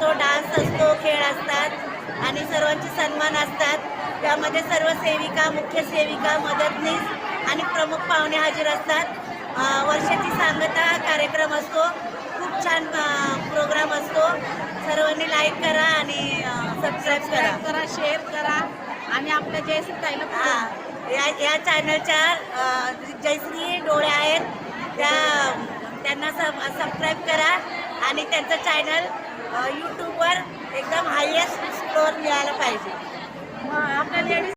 तो डान्स असतो खेळ असतात आणि सर्वांचे सन्मान असतात. त्यामध्ये सर्व सेविका मुख्य सेविका मदतनीस आणि प्रमुख पाहुणे हजर असतात. वर्षाची सांगता कार्यक्रम असतो. खूप छान सबस्क्राईब करा. करा शेअर करा आणि आपल्या जयश्री ताईला हा, या या चॅनलच्या जयश्री डोळे आहेत. त्या त्यांना सब सबस्क्राईब करा आणि त्यांचं चॅनल यूट्यूबवर एकदम हायेस्ट स्कोअर मिळायला पाहिजे. आपल्या लेडीज